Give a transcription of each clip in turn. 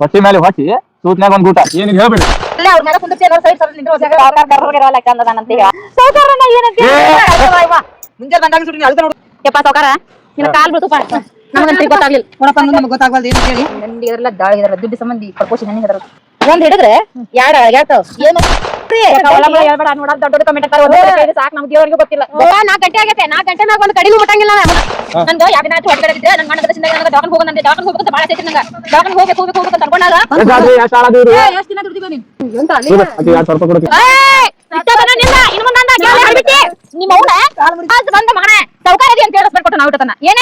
ಹೊಟ್ಟಿ ಮೇಲೆ ಹೊಟ್ಟಿ ಸೂತ್ನಾಗ ಒಂದ್ ಊಟ. ಏನ್ ಹೇಳ್ಬಿಡಿ ಮುಂಜಾನೆ ಬಂದಾಗ ಸುಡಿ ಅಳ್ದ ನೋಡು. ಯಪ್ಪ ಸಾವ್ಕಾರ ನಿನ್ನ ಕಾಲ್ ನಮಗಂತ ಗೊತ್ತಾಗ್ಲಿಲ್ಲ. ನೋಡಪ್ಪ ಅನ್ನೋದು ನಮ್ಗೆ ಗೊತ್ತಾಗಲ್ದು ಏನು ಹೇಳಿ ನಂದಿ ಇದ್ರಲ್ಲ ದಾಳಿ ದುಡ್ಡು ಸಂಬಂಧಿ ನನಗೆ ಒಂದ್ ಹಿಡಿದ್ರೆ ಎರಡ್ ಅಳಗ್ಯಾಡ್ತಾವ ಏನು ನೋಡ ದೊಡ್ಡ ಕಮೆಂಟ್ ಸಾಕ್ ನಮ್ಗೆ ದೇವ್ರಿಗೆ ಗೊತ್ತಿಲ್ಲ. ನಾಲ್ಕು ಗಂಟೆ ಆಗೈತೆ ನಾಲ್ಕು ಗಂಟೆ ಒಂದು ಕಡಿಮೆ ಮುಟ್ಟಂಗಿಲ್ಲ ನಂದು ಯಾವ ದಿನ ಚಿಂತೆ ನನಗೆ ಡಾಕ್ಟರ್ ಹೋಗೋಣಂತೆ ಡಾಕ್ಟರ್ ಹೋಗ್ಬೇಕು ಭಾಳ ನಂಗೆ. ಡಾಕ್ಟರ್ ಹೋಗ್ಬೇಕು ಹೋಗ್ಬೇಕು ಹೋಗ್ಬೇಕು ಅಂತ ಅನ್ಕೊಂಡಾಗ ಎಷ್ಟ್ ದಿನ ನೀನು. ನಿಮ್ಮ ಅವನ? ಬಂದ ಮಗನ ಸೌಕರ್ಯ ಅಂತ ಹೇಳಿ ಕೊಟ್ಟು ನಾವು ಇಟ್ಟತನ ಏನ್?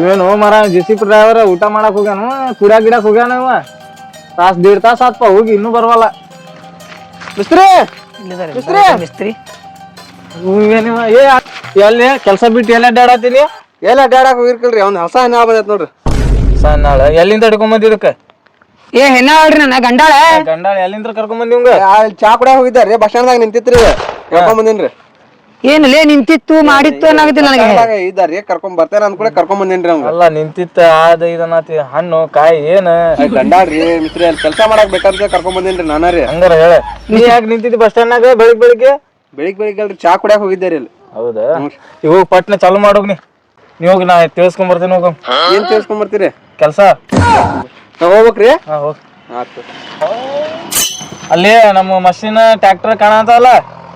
ಇವೇನು ಮರ ಜೆ ಸಿ ಪಿ ಡ್ರೈವರ್ ಊಟ ಮಾಡಕ್ ಹೋಗ್ಯಾನು ಕುಡ ಗಿಡಕ್ ಹೋಗ್ಯಾನ ಇವ. ತಾಸ್ ದೇಡ್ ತಾಸ್ ಆತ್ಪ ಹೋಗಿ ಇನ್ನೂ ಬರವಲ್ಲ. ಮಿಸ್ತ್ರಿ! ಮಿಸ್ತ್ರಿ! ಮಿಸ್ತ್ರಿ. ಇವೇನಿವ ಏ ಎಲ್ಲಿ ಕೆಲಸ ಬಿಟ್ಟು ಎಲ್ಲ ಅಡ್ಡಾಡತ್ತೀನಿ ಎಲ್ಲ ಅಡ್ಡಾಡಕ್ ಹೋಗಿರ್ಕಲ್ರಿ ಅವ್ನ ಹೊಸ ಹಣ್ಣ ಬಂದೈತ್ ನೋಡ್ರಿ. ಎಲ್ಲಿಂದ ಹಿಡ್ಕೊಂಡ್ ಬಂದಿದ್ದಕ್ಕ ಏ ಹೆಣ್ಣ ಹೇಳ್ರಿ ನನ್ನ ಗಂಡಾಳ. ಗಂಡಾಳ ಎಲ್ಲಿಂದ ಕರ್ಕೊಂಡ್ ಬಂದಿ ಚಾ ಕುಡಿಯಾಕ ಹೋಗಿದ್ದಾರ್ರಿ ಬಸ್ ಸ್ಟ್ಯಾಂಡ್ದಾಗ ನಿಂತಿತ್ರಿ. ಕರ್ಕೊಂಡ್ ಬಂದಿನ್ರಿ. ಏನ್ಲೇ ನಿಂತಿತ್ತು ಮಾಡಿತ್ತು ಅನ್ನೋದಿಲ್ಲ ನನಗೆ. ಇದಾರಿ ಕರ್ಕೊಂಡ್ ಬರ್ತೇನೆ ಅಂದ್ಕೂಡ ಕರ್ಕೊಂಡ್ ಬಂದೇನ್ರಿ ಅವ್ನು. ಅಲ್ಲ ನಿಂತಿತ್ತ ಅದ ಇದನ್ನತಿ ಹಣ್ಣು ಕಾಯಿ ಏನ? ಗಂಡಾಡ್ರಿ ಮಿಸ್ತ್ರಿ ಅಲ್ಲಿ ಕೆಲಸ ಮಾಡಕ್ ಬೇಕಂತ ಕರ್ಕೊಂಡ್ ಬಂದೇನ್ರಿ ನಾನ ರೀ ಹಂಗಾರ ಹೇಳ. ನೀ ಯಾಕೆ ನಿಂತಿದ್ದಿ ಬಸ್ ಸ್ಟ್ಯಾಂಡ್ನಾಗ ಬೆಳಿಗ್ ಬೆಳಿಗ್ಗೆ? ಬೆಳಿಗ್ ಬೆಳಿಗ್ಗೆ ಅಲ್ರಿ ಚಾ ಕುಡಿಯಾಕ ಹೋಗಿದ್ದೇರಿ ಇಲ್ಲಿ ಹೌದಾ? ಇವಾಗ ಪಟ್ನ ಚಾಲು ಮಾಡೋಗ್ನಿ ನೀ. ನೀ ಹೋಗಿ ನಾ ತಿಳ್ಸ್ಕೊಂಡ್ ಬರ್ತೀನಿ ಹೋಗ. ಏನ್ ತಿಳ್ಸ್ಕೊಂಡ್ ಬರ್ತೀರಿ? ಕೆಲಸ? ನಾ ಹೋಗ್ಬೇಕ್ರಿ? ಹಾ ಹೋಗ್. ಆತು ಅಲ್ಲಿ ನಮ್ಮ ಮಷಿನ್ ಟ್ರ್ಯಾಕ್ಟರ್ ಕಾಣತ್ತಲ್ಲ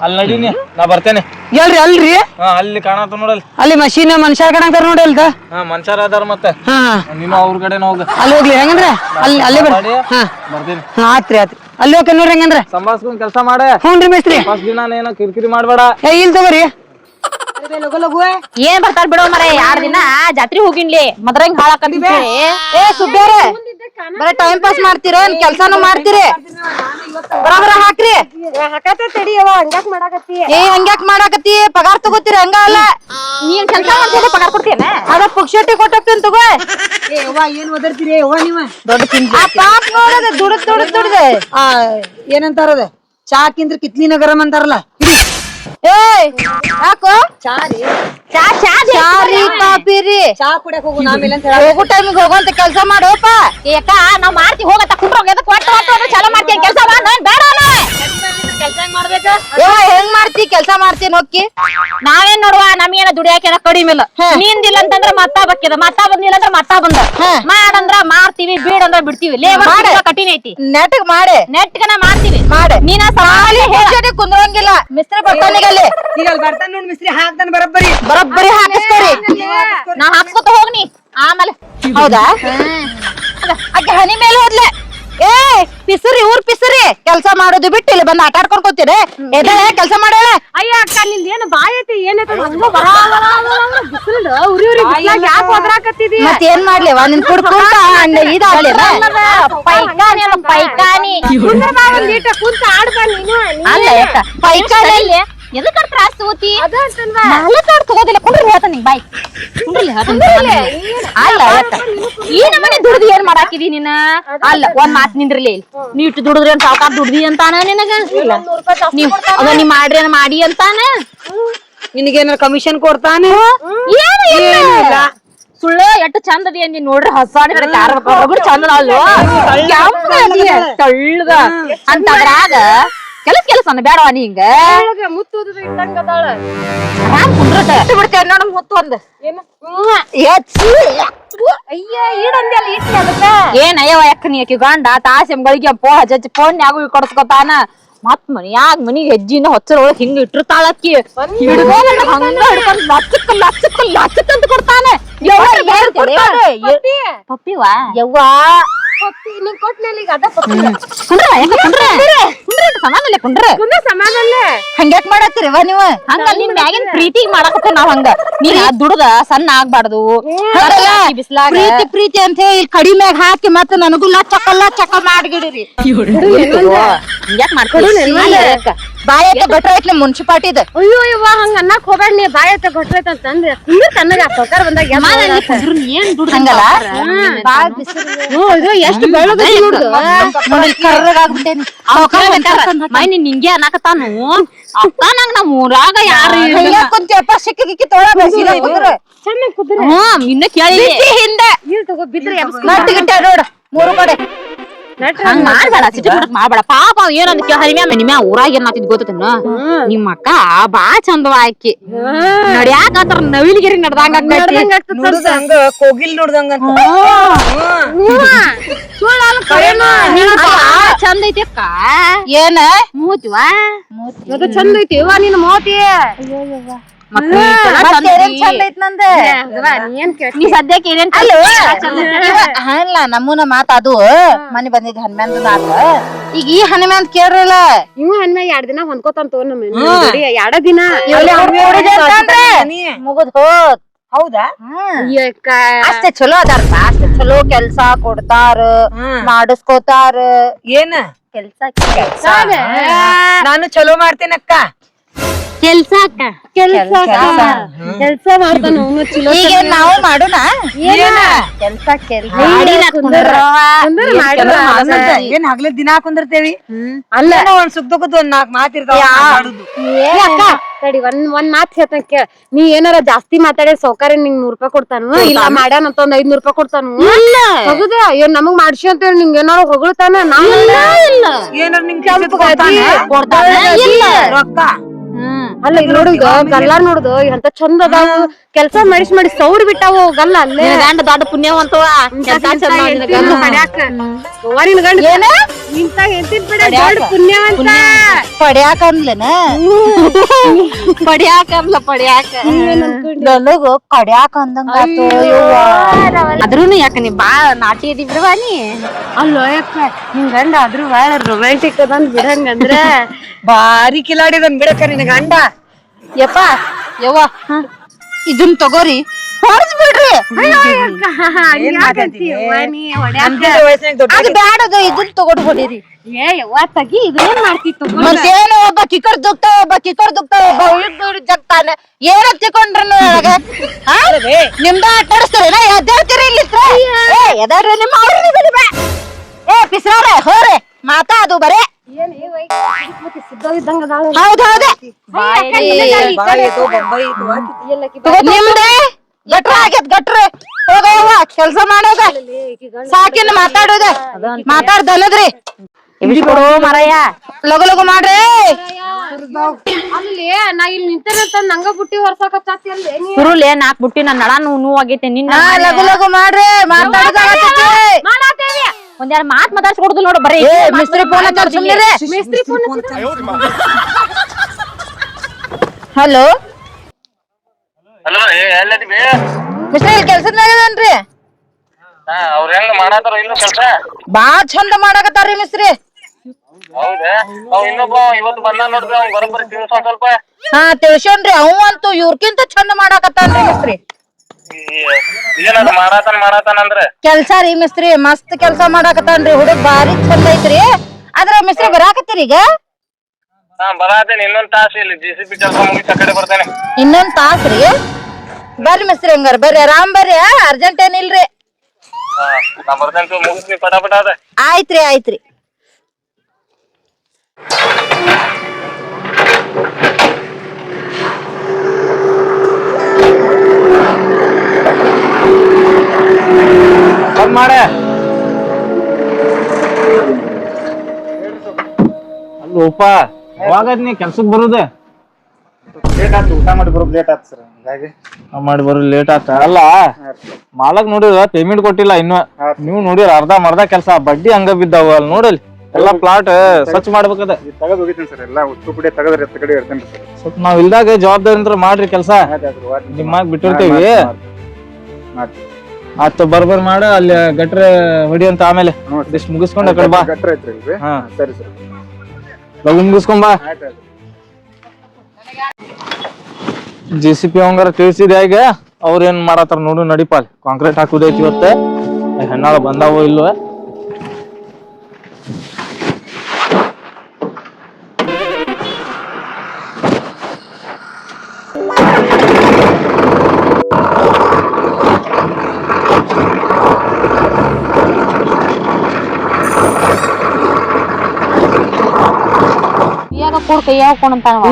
ಅಲ್ಲಿ ನಡೀನಿ ನಾ ಬರ್ತೇನೆ. ಎಲ್ರಿ ಅಲ್ರಿ? ಹಾ ಅಲ್ಲಿ ಕಾಣತ್ತ ನೋಡಲ್ಲಿ. ಅಲ್ಲಿ ಮಷೀನ್ ಮನುಷ್ಯ ಕಣಂತಾರ ನೋಡಿ ಅಲ್ದ ಹಾ ಮನುಷ್ಯರ ಅದಾರ ಮತ್ತೆ. ಹಾ ನೀನು ಅವ್ರ ಕಡೆ ಹೋಗ. ಅಲ್ಲಿ ಹೋಗ್ಲಿ ಹೆಂಗಂದ್ರ? ಅಲ್ಲಿ ಅಲ್ಲೇ ಬರ್ರಿ. ಹಾ. ಬರ್ತೀನಿ. ಹಾ ಆತ್ರಿ ಆತ್ರಿ. ಅಲ್ಲಿ ಹೋಗಿ ನೋಡ್ರಿ ಹೆಂಗಂದ್ರ? ಸಂಭಾಸ್ಕೊಂಡ್ ಕೆಲಸ ಮಾಡಿ. ಹ್ಞೂನ್ರಿ ಮೇಸ್ತ್ರಿ. ಫಸ್ಟ್ ದಿನ ಏನೋ ಕಿರಿಕಿರಿ ಮಾಡ್ಬೇಡ. ಏ ಇಲ್ಲಿ ತಗೋರಿ. ಏನ್ ಬರ್ತಾರ ಬಿಡೋ ಮರ ಯಾರ ದಿನ ಜಾತ್ರಿ ಹೋಗಿನ್ಲಿ. ಮದ್ರಂಗ್ ಹಾಳಾಕಂತ ಏ ಸುಬ್ಬ್ಯಾರೆ ಬರೀ ಟೈಮ್ ಪಾಸ್ ಮಾಡ್ತೀರ ಕೆಲ್ಸಾನು ಮಾಡ್ತೀರಿ? ಬರಾಬರ ಹಾಕ್ರಿ. ಏ ಹಂಗ್ಯಾಕ್ ಮಾಡಾಕತ್ತಿ? ಪಗಾರ ತಗೋತೀರಿ ಹಂಗ ಅಲ್ಲ. ನೀನ್ ಕೆಲ್ಸ ಮಾಡ್ತಿದ್ರೆ ಪಗಾರ ಕೊಡ್ತೀಯನ? ಅದ ಪುಕ್ಷಟಿ ಕೊಟ್ಟೋಗ್ತೀನಿ ತಗೋ. ಏನ್ ಓದಿರ್ತೀರಿ ಅವ್ವ ನೀವ? ದೊಡ್ಡ ತಿಂಡಿ. ಪಾಪ ನೋಡದ ದುಡದ್ ದುಡದ್ ದುಡ್ದ. ಆ ಏನಂತಾರದ ಚಾ ಕಿಂದ್ರ ಕಿತ್ಲಿನ ಗರಂ ಅಂತಾರಲ್ಲ. ಏ ಯಾಕೋ? ಚಾ ರೀ ಚಾ ಚಾ ಚಾ ರೀ ಕಾಫಿ ರೀ. ಚಾ ಕುಡಿಯಕ್ ಹೋಗು ಆಮೇಲೆ ಅಂತ ಹೇಳ ಹೋಗೋ ಟೈಮಿಗೆ ಹೋಗುವಂತ ಕೆಲಸ ಮಾಡೋಪ ಏಕ ನಾವ್ ಮಾಡ್ತಿ ಹೋಗತ್ತ ಕುಂಡ್ರೋಗ ಎದಕ್ ಒಟ್ಟು ಒಟ್ಟು ಅಂದ್ರೆ ಚಾಲೋ ಮಾಡ್ತೀನಿ ಕೆಲಸ ನಾನ್ ಬೇಡ ಕೆಲಸ ಮಾಡ್ಬೇಕ? ಏ ಹೆಂಗ್ ಮಾಡ್ತಿ? ಕೆಲಸ ಮಾಡ್ತೀನಿ ಹೋಗಿ ನಾವೇನ್ ನೋಡುವ? ನಮ್ಗೇನ ದುಡಿಯಾಕೇನ ಕಡಿಮೆ ಇಲ್ಲ. ನಿಂದಿಲ್ಲ ಅಂತಂದ್ರ ಮತ್ತ ಬಕ್ಕಿದ. ಮತ್ತ ಬಂದಿಲ್ಲ ಅಂದ್ರ ಮತ್ತ ಬಂದ. ಮಾಡಂದ್ರ ಮಾಡ್ತೀವಿ ಬೀಡಂದ್ರ ಬಿಡ್ತೀವಿ. ಲೇಬರ್ ಕಠಿಣ ಐತಿ. ನೆಟ್ಗ್ ಮಾಡಿ. ನೆಟ್ಗನ ಮಾಡ್ತೀವಿ ಮಾಡಿ. ನೀನ ಸಾಲಿ ಜೊತೆ ಕುಂದ್ರಂಗಿಲ್ಲ. ಮಿಸ್ತ್ರಿ ಬರ್ತಾನಿಗ ಅಲ್ಲಿ. ಈಗ ಅಲ್ಲಿ ಬರ್ತಾನ ನೋಡ್ ಮಿಸ್ತ್ರಿ ಹಾಕ್ತಾನ ಬರಬ್ಬರಿ. ಬರಬ್ಬರಿ ಹಾಕಿಸ್ಕೊರಿ. ನಾ ಹಾಕ್ಸ್ಕೊತ ಹೋಗ್ನಿ. ಆಮೇಲೆ. ಹೌದಾ? ಅಕ್ಕ ಹನಿ ಮೇಲೆ ಹೋದ್ಲೆ. ಏ ಪಿಸರಿ ಊರ್ ಪಿಸರಿ ಕೆಲಸ ಮಾಡೋದು ಬಿಟ್ಟು ಇಲ್ಲಿ ಬಂದು ಆಟ ಆಡ್ಕೊಂಡ್ ಕೂತೀರಿ ಎದೇ ಕೆಲಸ ಮಾಡೋಣ ಅಯ್ಯ ಅಕ್ಕ ನಿಂದ ಏನ್ ಬಾಯ್ ಐತಿ ಏನೈತಿ ಬಿಸಿಲು ಉರಿ ಉರಿ ಯಾಕೆ ಹೋದ್ರಾಕತ್ತಿದಿ ಮತ್ ಏನ್ ಮಾಡ್ಲಿವ ನಿನ್ ಕುಡ್ಕೊಂಡ ಇದಾಗ್ಲಿ ಪೈಕಾನಿ ಪೈಕಾನಿ ಕುಂತ ಆಡ್ಬ ನೀನು ಅಲ್ಲ ಯಾಕ ಪೈಕಾಲಿ ಎದಕ್ಕ ತ್ರಾಸ್ ತಗೋತಿ? ನಾಲ್ಕಾಡ್ ತಗೋದಿಲ್ಲ. ಕುಂಡ್ರಿ ಹೇಳ್ತಾನ ನಿಂಗ್ ಬಾಯ್. ಕುಂಡ್ರಿ ಅಲ್ಲ ಯಾಕ ಈ ನಮ್ಮನೆ ದುಡ್ದು ಏನ್ ಮಾಡಾಕಿದಿ ನೀನ? ಅಲ್ಲ ಒಂದ್ ಮಾತ್ ನಿಂದ್ರಲಿ. ನೀ ಇಟ್ಟು ದುಡಿದ್ರಿ ಅಂತ ಸಾವ್ಕಾರ ದುಡ್ದಿ ಅಂತಾನ ನಿನಗ? ನೀವ್ ಅದ ನೀ ಮಾಡ್ರಿ ಏನ್ ಮಾಡಿ ಅಂತಾನ? ನಿನಗೇನಾರ ಕಮಿಷನ್ ಕೊಡ್ತಾನೆ? ಏನು ಇಲ್ಲ. ಸುಳ್ಳು ಎಷ್ಟು ಚಂದ ಅದಿ ಅಂದಿ ನೋಡ್ರಿ ಹಸಾಡಿ ಯಾರ ಚಂದ ಅಲ್ವ ತಳ್ಳಗ. ಅಂತ ಕೆಲಸ ಕೆಲಸ ಬೇಡವಾ ನೀ ಹಿಂಗ? ಆರಾಮ್ ಕುಂದ್ರಟ ಬಿಡ್ತೇವೆ ನೋಡ ಮುತ್ತು ಒಂದ್. ಅಯ್ಯ ಈಡಂದಿ ಅಲ್ಲಿ ಇಟ್ಟಿ ಅದಕ್ಕ? ಏನ್ ಅಯ್ಯವ ಯಾಕ ನೀ ಆಕಿ ಗಂಡ ತಾಸೆ ಗಳಿಗೆ ಹಚ್ಚಿ ಫೋನ್ ಯಾಗು ಕೊಡಸ್ಕೊತಾನ. ಮತ್ ಮನ್ಯಾಗ ಮನಿಗ್ ಹೆಜ್ಜಿನ ಹೊಚ್ಚರ ಒಳಗ್ ಹಿಂಗ ಇಟ್ಟಿರ್ತಾಳಕ್ಕಿ ಹಿಡ್ಕೊಂಡ್ ಹಂಗ ಹಿಡ್ಕೊಂಡ್ ಲಚ್ಚಕ್ ಲಚ್ಚಕ್ ಲಚ್ಚಕ್ ಅಂತ ಕೊಡ್ತಾನೆ. ಪಪ್ಪಿವಾ? ಯವ್ವಾ. ಕುಂಡ್ರ ಯಾಕ ಕುಂಡ್ರ ಕುಂಡ್ರ ಸಮಾನಲ್ಲೇ ಕುಂಡ್ರ ಹಂಗ್ಯಾಕ್ ಮಾಡತ್ತೀರಿವ ನೀವು ಹಂಗ ನಿನ್ ಮ್ಯಾಗಿನ್ ಪ್ರೀತಿ ಮಾಡಕತ್ತ ನಾವ್ ಹಂಗ ನೀನ್ ದುಡ್ದ ಸಣ್ಣ ಆಗ್ಬಾರ್ದು ಬಿಸ್ಲಾಗ ಪ್ರೀತಿ ಪ್ರೀತಿ ಅಂತ ಹೇಳಿ ಕಡಿಮೆಗ್ ಹಾಕಿ ಮತ್ತೆ ನನಗೂ ಲಚ್ಚಕ ಚಕ ಮಾಡ್ಗಿಡಿರಿ ಯಾಕೆ ಮಾಡ್ಕೊಡಿ ಬಾಯಕ್ಕೆ ಬಟ್ರ ಐತ್ಲೆ ಇದೆ. ಅಯ್ಯೋ ಇವ ಹಂಗ ಅನ್ನಕ್ ಹೋಗ್ಬೇಡ ನೀ. ಬಾಯ ತಗೊಟ್ರೈತ ಅಂತಂದ್ರೆ ಕುಂದ್ರ ತನ್ನಗ ಸರ್ಕಾರ ಬಂದಾಗ ಏನ್ ದುಡ್ಡು ಹಂಗಲ್ಲ? ಎಷ್ಟು ಬೆಳಗ್ಗೆ ನೋಡ್ದು ನೋಡಿ. ಕರ್ರಗಾಗ್ಬಿಟ್ಟೇನಿ ಮೈ ನಿಂಗೆ ಅನ್ನಕತ್ತಾನು? ಅಪ್ಪ ನಂಗ್ ನಮ್ ಊರಾಗ ಯಾರು ಕುಂತಿಯಪ್ಪ ಸಿಕ್ಕಿ ಗಿಕ್ಕಿ ತೊಳ ಬೇಸಿಲ್ಲ ಕುಂದ್ರ ಚೆನ್ನಾಗಿ ಕುದ್ರ ಹ್ಮ್ ಇನ್ನ ಕೇಳಿ ಹಿಂದೆ. ಇಲ್ಲಿ ತಗೋ ಬಿದ್ರೆ ನಟ್ಟು ಗಿಟ್ಟ ನೋಡ ಮೂರು ಕಡೆ. ಹಂಗ್ ಮಾಡ್ಬೇಡ ಸಿಟಿ ಬಿಡಕ್ ಮಾಡ್ಬೇಡ. ಪಾಪ ಏನಂತ ಕೇಳ ಹರಿಮ್ಯಾ ನಿಮ್ಯಾ ಊರಾಗ ಏನ್ ಮಾತಿದ್ ಗೊತ್ತೇನ ನಿಮ್ಮ ಅಕ್ಕ ಬಾ ಚಂದ ಆಕಿ. ನಡ್ಯಾಕ ಆತರ ನವಿಲಿಗಿರಿ ನಡ್ದಂಗ ನೋಡುದಂಗ ಕೋಗಿಲ್ ನೋಡ್ದಂಗ ಚಂದ ಐತಿ ಅಕ್ಕ. ಏನ? ಮೂತಿವಾ? ಚಂದ ಐತಿ. ನಿನ್ ಮೋತಿ. ಅಲ್ಲ ನಮ್ಮನ ಮಾತ ಅದು. ಮನಿ ಬಂದಿದ್ ಹನುಮಂತ ಮಾತ. ಈಗ ಈ ಹನುಮಂತ ಕೇಳ್ರಲ್ಲ? ಇವ್ ಹನುಮ ಎರಡ್ ದಿನ ಹೊಂದ್ಕೋತಾನ ತಗೋ ನಮ್ಮ ಎರಡ ದಿನ. ಮುಗದ್ ಹೋತ್. ಹೌದಾ. ಅಷ್ಟೇ ಚಲೋ ಅದಾರಪ್ಪ ಅಷ್ಟೇ ಚಲೋ ಕೆಲ್ಸ ಕೊಡ್ತಾರ ಮಾಡಿಸ್ಕೋತಾರ. ಏನ? ಕೆಲ್ಸ ನಾನು ಚಲೋ ಮಾಡ್ತೇನಕ್ಕ. ಕೆಲ್ಸ ಅಕ್ಕ ಕೆಲ್ಸ. ಕೆಲ್ಸ ಮಾಡ್ತಾನ ಅವ್ನು ಚಲೋ ಈಗ ನಾವು ಮಾಡೋಣ ಕೆಲ್ಸ ಕೆಲ್ಸ. ಮಾಡುವ. ಏನ್ ಹಗ್ಲ ದಿನ ಕುಂದಿರ್ತೇವಿ? ಅಲ್ಲ. ಏನೋ ಒಂದ್ ಸುಖ ದುಃಖದ ಒಂದ್ ನಾಲ್ಕ್ ಮಾತಿರ್ತಾವ ತಡಿ ಒಂದ್ ಒಂದ್ ಮಾತ್ ಹೇಳ್ತಾನ ಕೇಳ ನೀ ಏನಾರ ಜಾಸ್ತಿ ಮಾತಾಡಿ ಸೌಕರ್ಯ ನಿಂಗ್ ನೂರ್ ರೂಪಾಯಿ ಕೊಡ್ತಾನು? ಇಲ್ಲ ಮಾಡ್ಯಾನ ಅಂತ ಒಂದ್ ಐದ್ನೂರ್ ರೂಪಾಯಿ ಕೊಡ್ತಾನು? ಹೌದಾ ಏನ್ ನಮಗ್ ಮಾಡ್ಸಿ ಅಂತ ಹೇಳಿ ನಿಂಗ್ ಏನಾರ ಹೊಗಳ್ತಾನ? ನಾವ್ ಏನಾರ ನಿಂಗ್ ಕೊಡ್ತಾನ? ರೊಕ್ಕ? ಅಲ್ಲ ಈಗ ನೋಡುದು ಗಲ್ಲಾರ್ ನೋಡುದು ಎಂತ ಚಂದ ಅದಾವ. ಕೆಲ್ಸ ಮಾಡಿಸ್ ಮಾಡಿ ಸೌರ್ ಬಿಟ್ಟಾವ ಗಲ್ಲ ಅಲ್ಲೇ. ಗಂಡ ದೊಡ್ಡ ಪುಣ್ಯವಂತವ ಪುಣ್ಯವಂತ ಪಡ್ಯಾಕ. ಅನ್ಲೇನ? ಪಡ್ಯಾಕ ಅನ್ಲ ಪಡ್ಯಾಕ. ನನಗ ಕಡ್ಯಾಕ ಅಂದಂಗ. ಅದ್ರೂನು ಯಾಕ ನೀ ಬಾ ನಾಟಿ ಬಿಡವಾ ನೀ? ಅಲ್ಲೋ ಯಾಕ? ನಿನ್ ಗಂಡ ಆದ್ರೂ ಬಾಳ ರೊಮ್ಯಾಂಟಿಕ್ ಅದಂದ್ ಬಿಡಂಗಂದ್ರ. ಭಾರಿ ಕಿಲಾಡಿದನ್ ಬಿಡಕ ನಿನ್ ಗಂಡ ಯಪ್ಪ ಯವ್ವ ಇದನ್ ತಗೋರಿ. ಹೊಡ್ದ್ ಬಿಡ್ರಿ ಅಂತಿದ್ದ ವಯಸ್ಸಿನಾಗ ದೊಡ್ಡ ಅದು ಬ್ಯಾಡದು ಇದನ್ ತಗೊಂಡ್ ಹೊಡೀರಿ. ಏ ಯವ್ವ ತಗಿ ಇದೇನ್ ಮಾಡ್ತಿತ್ತು ಮತ್ತೇನು ಒಬ್ಬ ಕಿಕ್ಕರ್ ಒಬ್ಬ ಕಿಕ್ಕರ್ ಒಬ್ಬ ಉಳಿದ್ ದೂರ ಜಗ್ತಾನ. ಏನ ತಿಕೊಂಡ್ರಿ ಒಳಗ. ನಿಮ್ದ ಎದ್ದೇಳ್ತೀರಿ ಇಲ್ಲಿ ನಿಮ್ಮ ಅವ್ರಿ ಬಿಡಿ ಬಾ ಏ ಪಿಸ್ರಾರ ಹೋರೆ ಮಾತಾ ಅದು ಬರೇ. ಕೆಲ್ಸ ಮಾಡೋದ ಸಾಕಿನ ಮಾತಾಡೋದ ಮಾತಾಡ್ದಲ್ಲದ್ರಿ ಕೊಡು ಮರಯ್ಯ ಲಗು ಲಗು ಮಾಡ್ರಿ ಅಲ್ಲಿ ನಾ ಇಲ್ಲಿ ನಿಂತ ನಂಗ ಬುಟ್ಟಿ ಹೊರಸಾಕ ಸುರುಲೆ ನಾಕ್ ಬುಟ್ಟಿ ನನ್ನ ನಡಾನು ನೋವು ಆಗೈತೆ ನಿನ್ನ ಲಗು ಲಗು ಮಾಡ್ರಿ ಮಾತಾಡೋದ ಒಂದೆರಡು ಮಾತ್ ಮಾತಾಡ್ಸ್ಕೊಡುದು ನೋಡು ಬರೀ ಮಿಸ್ತ್ರಿ ಫೋನ್ ಮೇಸ್ತ್ರಿ ಹಲೋ ಹಲೋ ಎಲ್ಲದಿ ಬೇ ಮಿಸ್ತ್ರಿ ಇಲ್ಲಿ ಕೆಲ್ಸದ ಮ್ಯಾಗದನ್ರಿ ಹಾ ಅವ್ರ ಹೆಂಗ ಮಾಡಾತಾರ ಇಲ್ಲೋ ಕೆಲ್ಸ? ಬಾ ಚಂದ ಮಾಡಾಕತ್ತಾರ್ರಿ ಮಿಸ್ತ್ರಿ. ಹೌದಾ? ಅವ್ ಇನ್ನೊಬ್ಬ ಇವತ್ತು ಬಂದ ನೋಡ್ರಿ ಅವ್ನ್ ಬರೋಬ್ಬರಿ ತಿಳ್ಸ ಸ್ವಲ್ಪ. ಹಾ ತಿಳ್ಸೋನ್ರಿ. ಅವಂತೂ ಅಂತೂ ಇವ್ರಕಿಂತ ಚಂದ ಮಾಡಾಕತ್ತಾನ್ರಿ ಮಿಸ್ತ್ರಿ. ಮಾಡತಾನ ಮಾಡಾತಾನ ಅಂದ್ರ? ಕೆಲ್ಸ ರೀ ಮಿಸ್ತ್ರಿ ಮಸ್ತ್ ಕೆಲ್ಸ ಮಾಡಾಕತ್ತಾನ್ರಿ ಹುಡುಗ ಬಾರಿ ಚಂದ ಐತ್ರಿ. ಆದ್ರ ಮಿಸ್ತ್ರಿ ಬರಾಕತ್ತೀರಿ ಈಗ? ಹಾ ಬರಾತೇನೆ ಇನ್ನೊಂದ್ ತಾಸು ಇಲ್ಲಿ ಜಿ ಸಿ ಪಿ ಕೆಲಸ ಮುಗಿಸಿ ಆ ಕಡೆ ಬರ್ತೇನೆ. ಇನ್ನೊಂದ್ ತಾಸ್ರಿ ಬರ್ರಿ ಮಿಸ್ತ್ರಿ ಹಂಗಾರ ಬರ್ರಿ ಆರಾಮ್ ಬರ್ರಿ ಅರ್ಜೆಂಟ್ ಏನಿಲ್ರಿ? ಇಲ್ರಿ ನಾ ಬರ್ತೇನೆ ಮುಗಿಸ್ನಿ ಪಟ ಪಟ ಅದ ಆಯ್ತ್ರಿ ಆಯ್ತ್ರಿ. ಬಂದ್ ಮಾಡೆ? ಅಲ್ಲೋಪ ಯಾವಾಗ ನೀ ಕೆಲ್ಸಕ್ ಬರುದ? ಲೇಟ್ ಆಯ್ತು ಊಟ ಮಾಡಿ ಬರೋದು ಲೇಟ್ ಆಯ್ತು ಸರ್ ಹಂಗಾಗಿ. ಮಾಡಿ ಬರೋ ಲೇಟ್ ಆತ ಅಲ್ಲ ಮಾಲಕ್ ನೋಡಿದ್ರ ಪೇಮೆಂಟ್ ಕೊಟ್ಟಿಲ್ಲ ಇನ್ನು. ನೀವು ನೋಡಿರ ಅರ್ಧ ಮರ್ಧ ಕೆಲ್ಸ ಬಡ್ಡಿ ಹಂಗ ಬಿದ್ದಾವ ಅಲ್ಲಿ ನೋಡಲಿ ಎಲ್ಲಾ ಪ್ಲಾಟ್ ಸ್ವಚ್ಛ ಮಾಡ್ಬೇಕದ. ತೆಗೆದು ಹೋಗಿದ್ದೀನಿ ಸರ್ ಎಲ್ಲ ಉತ್ತು ಪುಡಿ ತೆಗೆದ್ರೆ ಎತ್ತ ಕಡೆ ಇರ್ತೇನೆ ಸರ್ ಸ್ವಲ್ಪ ನಾವ್ ಇಲ್ದಾಗ ಜವಾಬ್ದಾರಿ ಮಾಡ್ರಿ ಕೆಲ್ಸ. ನಿಮ್ಮಾಗ ಬಿಟ್ಟಿರ್ತೇವಿ. ಮಾಡ್ತೀನಿ. ಆತ ಬರ್ಬರ್ ಮಾಡ ಅಲ್ಲಿ ಗಟ್ರ ಹೊಡಿ ಅಂತ ಆಮೇಲೆ. ಇಷ್ಟ ಮುಗಿಸ್ಕೊಂಡ್ ಆ ಕಡೆ ಬಾ. ಗಟ್ರ ಐತ್ರಿ ಹಾ. ಸರಿ ಸರ್. ಲಗು ಮುಗಿಸ್ಕೊಂಡ್ ಬಾ. ಜೆ ಸಿ ಪಿ ಅವಂಗಾರ ತಿಳಿಸಿದೆ ಈಗ? ಅವ್ರ ಏನ್ ಮಾಡತ್ತಾರ ನೋಡು ನಡಿಪಾಲ್ ಕಾಂಕ್ರೀಟ್ ಹಾಕುದೈತಿ ಇವತ್ತ. ಹೆಣ್ಣಾಳ ಬಂದಾವೋ ಇಲ್ವೋ? ಕೊಡ್ ಕೈಯಾಗ ಕೊಡ್ ಅಂತ ನಾನು.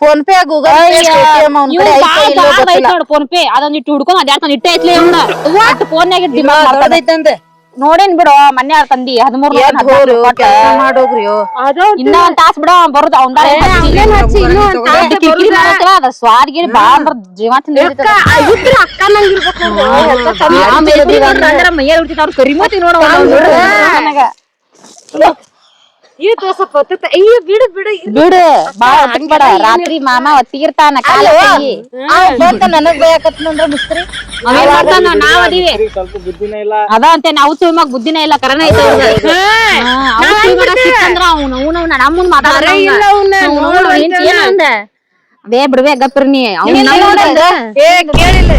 PhonePe Google PhonePe. ಅದೊಂದಿಟ್ಟು ಹುಡ್ಕೊಂಡ್ ಅದ್ಯಾಡ್ತಾನ ಇಟ್ಟೆ ಐತ್ಲಿ ಅವ್ನ ಡಿಮಾಂಡ್ ದೊಡ್ಡದೈತಂತೆ ನೋಡೇನ್ ಬಿಡು ಮೊನ್ನೆ ತಂದಿ ಹದಿಮೂರ್ ಮಾಡೋಗ್ರಿ ಇನ್ನ ಒಂದ್ ತಾಸ್ ಬಿಡ ಬರುದ ಅವ್ನ ಹಚ್ಚಿ ಇನ್ನೂ ಒಂದ್ ತಾಸ್ ಕಿರಿಕಿರಿ ಮಾಡತ್ತಲ್ಲ ಅದ ಸ್ವಾದ್ ಗಿರಿ ಬಾಳ ಅಂದ್ರ ಜೀವ ತಿಂದ ಕರಿಮತಿ ನೋಡ ಈ ಸ್ವಲ್ಪ ಹೊತ್ತ ಅಯ್ಯ ಬಿಡು ಬಿಡು ಬಿಡು ಬಾಳ ರಾತ್ರಿ ಮಾಮ ಒತ್ತಿಗಿರ್ತಾನ ಕಾಲ ನನಗ್ ಬೇಕತ್ನಂದ್ರ ಮಿಸ್ತ್ರಿ ನಾವ್ ಅದೀವಿ ಸ್ವಲ್ಪ ಅದ ಅಂತೆ ನಾವು ತುಳಿಮಾಗ ಬುದ್ಧಿನೇ ಇಲ್ಲ ಕರನ ಐತೆ ಅಂದ್ರ ಅವ್ನು ಅವ್ನು ನಮ್ಮ ಮುಂದ್ ಮಾತಾಡ ನೋಡು ಏನಂದ ಬೇ ಬಿಡ್ಬೇ ಗಪ್ರಿ ನೀ ಅವ್ನು ಕೇಳಿಲ್ಲ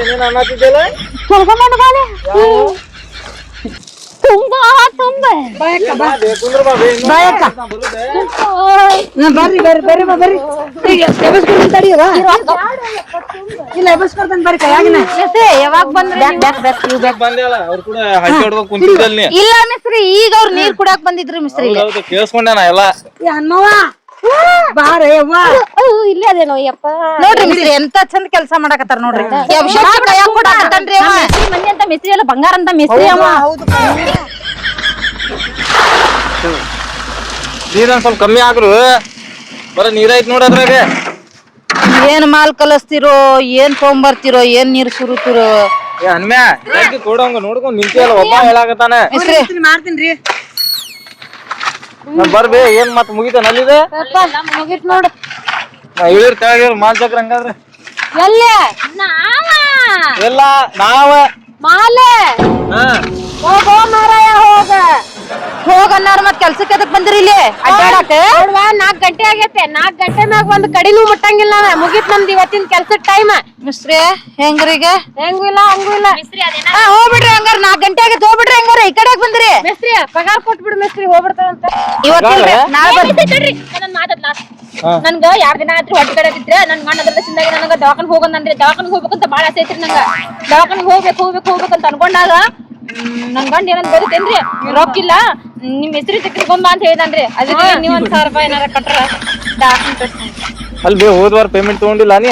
ಏನೇನ್ ಅನ್ನತ್ತಿದ್ದಲ್ಲ ತುಂಬಾ ತುಂಬ ಬಾಯಕ್ಕ ಬರ್ರಿ ಬರ್ರಿ ಬರ್ರಿ ಬರ್ರಿ. ಈಗ ಎಬಸ್ಕೊಡ್ತಾನೆ ತಡಿಯವ ಇಲ್ಲ ಎಬಸ್ಕೊಡ್ತಾನೆ ಬರ್ರಿ ಕೈಯಾಗಿನ. ಯಾವಾಗ ಬಂದ್ರೆ ಬ್ಯಾಕ್ ಬ್ಯಾಕ್ ಬ್ಯಾಕ್ ಬ್ಯಾಕ್. ಬಂದ್ಯಾಳ ಅವ್ರ ಕೂಡ ಹಕ್ಕಿ ಹೊಡ್ಕೊಂಡ್ ಕುಂತಿದ್ದಲ್ ನೀ ಇಲ್ಲ ಮಿಸ್ರಿ ಈಗ ಅವ್ರು ನೀರ್ ಕುಡಿಯಾಕ್ ಬಂದಿದ್ರು ಮಿಸ್ರಿ ಕೇಳಿಸ್ಕೊಂಡೆ ನಾ ಎಲ್ಲ. ಹನ್ಮವ್ವ. ಬಾರ ಯವ್ವ ಇಲ್ಲೇ ಅದೇನೋ ಯಪ್ಪ ನೋಡ್ರಿ ಮಿಸ್ತ್ರಿ ಎಂತ ಚಂದ ಕೆಲಸ ಮಾಡಕತ್ತಾರ ನೋಡ್ರಿ. ಮಂದಿ ಅಂತ ಮಿಸ್ತ್ರಿ ಅಲ್ಲ ಬಂಗಾರ ಅಂತ ಮಿಸ್ತ್ರಿ ಅವ. ನೀರೊಂದ್ ಸ್ವಲ್ಪ ಕಮ್ಮಿ ಆಗ್ರು. ಬರ ನೀರ ಐತ್ ನೋಡ ಅದ್ರಾಗ. ಏನ್ ಮಾಲ್ ಕಲಸ್ತಿರೋ ಏನ್ ತೊಗೊಂಬರ್ತಿರೋ ಏನ್ ನೀರ್ ಸುರುತ್ತಿರೋ? ಏ ಅನ್ಮ್ಯಾ ಯಾಕೆ ಕೊಡಂಗ ನೋಡ್ಕೊಂಡ್ ನಿಂತಿಯಲ್ಲ ಒಬ್ಬ ಹೇಳಾಕತ್ತಾನ. ಮಾಡ್ತೀನಿ ಬರ್ಬೇ ಏನ್ ಮತ್ ಮುಗಿತ ನಲ್ಲಿದೆ ಮುಗಿತ್ ನೋಡು. ಇಳಿರ್ ತೆಳಗಿರ್ ಮಾಲ್ ಚಕ್ರ ಹಂಗಾದ್ರೆ. ಎಲ್ಲೇ? ಎಲ್ಲ ನಾವ. ಮಾಲೆ? ಹಾ. ಹೋಗೋ ಮಾರಾಯ ಹೋಗ. ಹೋಗ್ ಅನ್ನಾರ ಮತ್ ಕೆಲ್ಸಕ್ಕೆ ಎದಕ್ ಬಂದಿರಿ ಇಲ್ಲಿ? ಅಡ್ಡಾಡಕ ನೋಡ್ವಾ ನಾಕ್ ಗಂಟೆ ಆಗೈತೆ. ನಾಕ್ ಗಂಟೆ ಮ್ಯಾಗ ಒಂದ್ ಕಡಿನೂ ಮುಟ್ಟಂಗಿಲ್ಲ ಮುಗಿತ್ ನಮ್ದು ಇವತ್ತಿನ ಕೆಲ್ಸದ ಟೈಮ್ ಮಿಸ್ತ್ರಿ ಹೆಂಗ್ರೀಗ ಹೆಂಗೂ ಇಲ್ಲ ಹಂಗೂ ಇಲ್ಲ. ಹೋಗ್ಬಿಡ್ರಿ ಹಂಗಾರ. ನಾಕ್ ಗಂಟೆ ಆಗೈತೆ ಹೋಗ್ಬಿಡ್ರಿ ಹಂಗಾರ. ಈ ಕಡೆ ಬಂದ್ರಿ. ಮಿಸ್ತ್ರಿ ಪಗಾರ ಕೊಟ್ಬಿಡು ಮಿಸ್ತ್ರಿ ಹೋಗ್ಬಿಡ್ತಾರಂತ. ಇವತ್ತಿಲ್ರಿ ನಾಳೆ ಬರ್ರಿ ನನ್ಗ ಯಾರ್ ದಿನ ಆತ್ರಿ ಹೊಟ್ಟೆ ಕಡೆ ಬಿದ್ರೆ ನನ್ ಗಂಡ ಅದ್ರ ಚಿಂದಾಗಿ ನನಗ ದವಾಖಾನೆ ಹೋಗೋದಂದ್ರೆ ದವಾಖಾನೆ ಹೋಗ್ಬೇಕಂತ ಬಾಳ ಆಸೆ ಐತ್ರಿ ನಂಗ. ದವಾಖಾನೆ ಹೋಗ್ಬೇಕು ಹೋಗ್ಬೇಕು ಹೋಗ್ಬೇಕಂತ ಅನ್ಕೊಂಡಾಗ ನನ್ ಗಂಡ ಏನಂತ ಬರುತ್ತೇನ್ರಿ ರೊಕ್ಕಿಲ್ಲ ನಿಮ್ ಹೆಸರು ತೆಕ್ಕೊಂಬ ಅಂತ ಹೇಳಿದನ್ರಿ. ಅದಕ್ಕೆ ನೀವ್ ಒಂದ್ ಸಾವಿರ ರೂಪಾಯಿ ಏನಾರ ಕಟ್ರ. ಅಲ್ಲಿ ಹೋದ್ವಾರ ಪೇಮೆಂಟ್ ತಗೊಂಡಿಲ್ಲ ನೀ?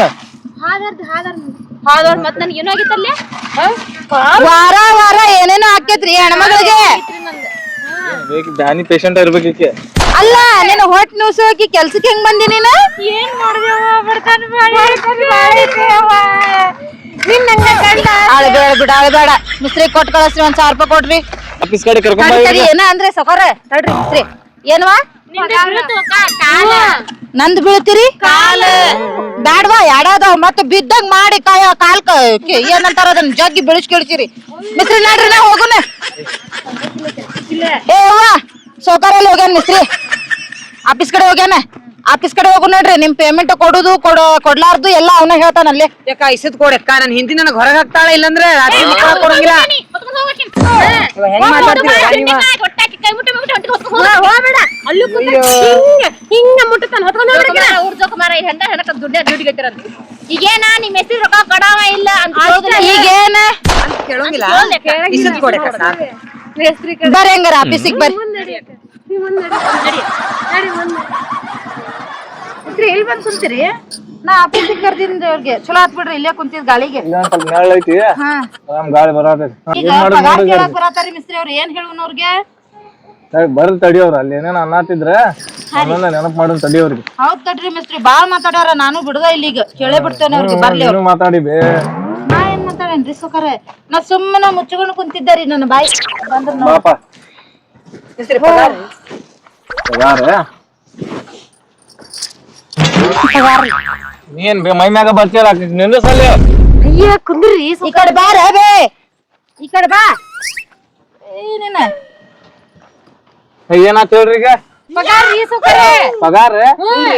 ಹಾದವ್ರ ಮತ್ ನನ್ಗೆ ಏನೋ ಆಗಿತ್ತಲ್ಲಿ ವಾರ ವಾರ ಏನೇನೋ ಆಕೇತ್ರಿ ಹೆಣ್ಮಗಳಿಗೆ. ಬೇಕು ಬ್ಯಾನಿ ಪೇಷಂಟ್ ಇರ್ಬೇಕಿಕ್ಕೆ ಅಲ್ಲ ನೀನು ಹೊಟ್ಟೆ ಹೋಗಿ ಕೆಲ್ಸಕ್ಕೆ ಹೆಂಗ್ ಬಂದಿ ನೀನು? ಏನ್ ಮಾಡಿದೆವ ಬಡತನ ಅಳ್ಬೇಡ ಬಿಡ ಅಳ್ಬೇಡ ಮಿಸ್ತ್ರಿ ಕೊಟ್ ಕಳಿಸ್ರಿ ಒಂದ್ ಸಾವಿರ ರೂಪಾಯಿ ಕೊಡ್ರಿ ಆಫೀಸ್ ಕಡೆ ಕರ್ಕೊಂಡ್ ತಡಿ, ಏನ ಅಂದ್ರೆ ಸೊಕರ ತಡ್ರಿ ಮಿಸ್ತ್ರಿ. ಏನವಾ? ನಂದ್ ಬೀಳ್ತೀರಿ? ಕಾಲ. ಬ್ಯಾಡ್ವಾ ಯಾಡಾದವ್ ಮತ್ತೆ ಬಿದ್ದಂಗ್ ಮಾಡಿ ಕಾಯ ಕಾಲ್ ಏನಂತಾರ ಅದನ್ನ ಜಗ್ಗಿ ಬೆಳಸ್ ಕೇಳ್ತೀರಿ ಮಿಸ್ತ್ರಿ ನಡ್ರಿ ನಾ ಹೋಗುನ. ಏ ಅವ್ವ ಸೌಕರ್ಯಲ್ಲಿ ಹೋಗ್ಯಾನ ಮಿಸ್ತ್ರಿ. ಆಫೀಸ್ ಕಡೆ ಹೋಗ್ಯಾನ? ಆಫೀಸ್ ಕಡೆ ಹೋಗು ನೋಡ್ರಿ ನಿಮ್ ಪೇಮೆಂಟ್ ಕೊಡುದು ಕೊಡ ಕೊಡ್ಲಾರ್ದು ಎಲ್ಲ ಅವನ ಹೇಳ್ತಾನಲ್ಲಿ ಯಾಕ ಇಸದ್ ಕೊಡಕ್ಕ ನನ್ ಹಿಂದಿ ನನಗ್ ಹೊರಗ್ ಹಾಕ್ತಾಳ ಇಲ್ಲಂದ್ರೆ ರಾತ್ರಿ ಮಕ್ಕಳ ಕೊಡಂಗಿಲ್ಲ ಹೆಂಗ್ ಮಾತಾಡ್ತೀರ ಅಲ್ಲೂ ಈಗೇನ ನಿಮ್ ಹೆಸರು ರೊಕ್ಕ ಕೊಡವ ಇಲ್ಲ ಈಗೇನ? ಕೇಳೋಂಗಿಲ್ಲ. ಇಸದ್ ಕೊಡಕ್ಕ ಸಾಕು. ಬರ್ರಿ ಹಂಗಾರ ಆಫೀಸಿಗೆ ಬರ್ರಿ ಎಲ್ಲಿ ಬಂದ್ ಕುಂತೀರಿ ನಾ ಆಫೀಸಿಗೆ ಕರ್ದಿದ್ದೆ ಅವ್ರಿಗೆ. ಚಲೋ ಆತ್ ಬಿಡ್ರಿ ಇಲ್ಲೇ ಕುಂತಿದ್ ಗಾಳಿಗೆ. ಇಲ್ಲ ಸ್ವಲ್ಪ ನೆರಳು ಐತಿ. ಆರಾಮ್ ಗಾಳಿ ಬರತೈತಿ. ಈಗ ಏನ್ ಮಾಡೋದು ಪಗಾರ ನೋಡಿ ಕೇಳಾಕ್ ಬರತಾರಿ ಮಿಸ್ತ್ರಿ ಅವ್ರು ಏನ್ ಹೇಳುನ್ ಅವ್ರಿಗೆ? ಬರ್ರಿ ತಡಿಯವ್ರ ಅಲ್ಲಿ ಏನೇನ ಅನ್ನತ್ತಿದ್ರ ಆಮೇಲೆ ನೆನಪ್ ಮಾಡೋನ್ ತಡಿಯವ್ರಿಗೆ ಹೌದ್ ತಡ್ರಿ ಮಿಸ್ತ್ರಿ ಬಾಳ್ ಮಾತಾಡ್ಯಾರ ನಾನು ಬಿಡದ ಇಲ್ಲಿಗ. ಕೇಳೇ ಬಿಡ್ತೇನೆ ಅವ್ರಿಗೆ ಬರ್ಲಿ ಅವ್ರು. ನೀನು ಮಾತಾಡಿ ಬೇ. ನಾ ಏನ್ ಮಾತಾಡೇನ್ರಿ ಸುಖರೆ ನಾ ಸುಮ್ಮನೆ ಮುಚ್ಚಿಕೊಂಡು ಕುಂತಿದ್ದಾರಿ ನನ್ನ ಬಾಯಿ. ಬಂದ್ರ ನೋಡ್. ಪಗಾರ ನೀನ್ ಬೇ ಮೈ ಮ್ಯಾಗ ಬರ್ತೀರ ನಿಂದ್ರಸಲ್ಲಿ ಅಯ್ಯ ಕುಂದ್ರಿ ಈ ಕಡೆ ಬಾ ರೇ ಈ ಕಡೆ ಬಾ. ಏನೇನ ಏನಾತ್ ಹೇಳ್ರಿ ಈಗ? ಪಗಾರ ಸುಕರೆ ಪಗಾರ? ಪಗಾರ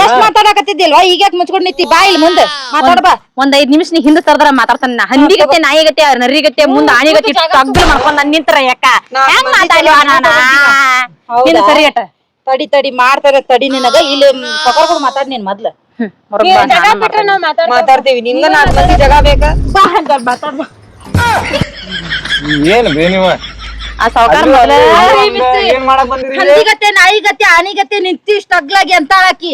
ಎಷ್ಟ್ ಮಾತಾಡಕತ್ತಿದ್ದಿಲ್ವಾ ಈಗ ಯಾಕೆ ಮುಚ್ಕೊಂಡ್ ನಿಂತಿ? ಬಾ ಇಲ್ಲಿ ಮುಂದೆ. ಮಾತಾಡ ಬಾ. ಒಂದ್ ಐದ್ ನಿಮಿಷ ನೀ ಹಿಂದ ತರದ್ರ ಮಾತಾಡ್ತಾನ ನಾ. ಹಂದಿಗತ್ತೆ ನಾಯಿಗತ್ತೆ ನರಿಗತ್ತೆ ಮುಂದ ಆಣಿಗತ್ತೆ ತಗ್ದು ಮಾಡ್ಕೊಂಡ್ ನನ್ ನಿಂತರ ಯಾಕ? ಹೆಂಗ್ ಮಾತಾಡ್ಲಿವ ನಾನ? ನಿಂದ ಸರಿ ಅಟ ತಡಿ ತಡಿ ಮಾಡ್ತಾರ ತಡಿ ನಿನಗ. ಇಲ್ಲಿ ಸೊಕರ್ ಮಾತಾಡ್ ನೀನ್ ಮೊದ್ಲ. ಮಾತಾಡ್ತೀವಿ? ನಿಮ್ಗ ನಾಲ್ಕು ಮಂದಿ ಜಗ ಬೇಕ? ಏನ್ ಬೇ ನೀವ? ಆ ಸಾವುಕಾರ ಮೊದಲ ಏನ್ ಮಾಡಕ್ ಬಂದಿರಿ ಹಂದಿಗತ್ತೆ ನಾಯಿಗತ್ತೆ ಆನಿಗತ್ತೆ ನಿಂತಿ ಇಷ್ಟ ಅಗ್ಲಾಗಿ ಅಂತ ಆಕಿ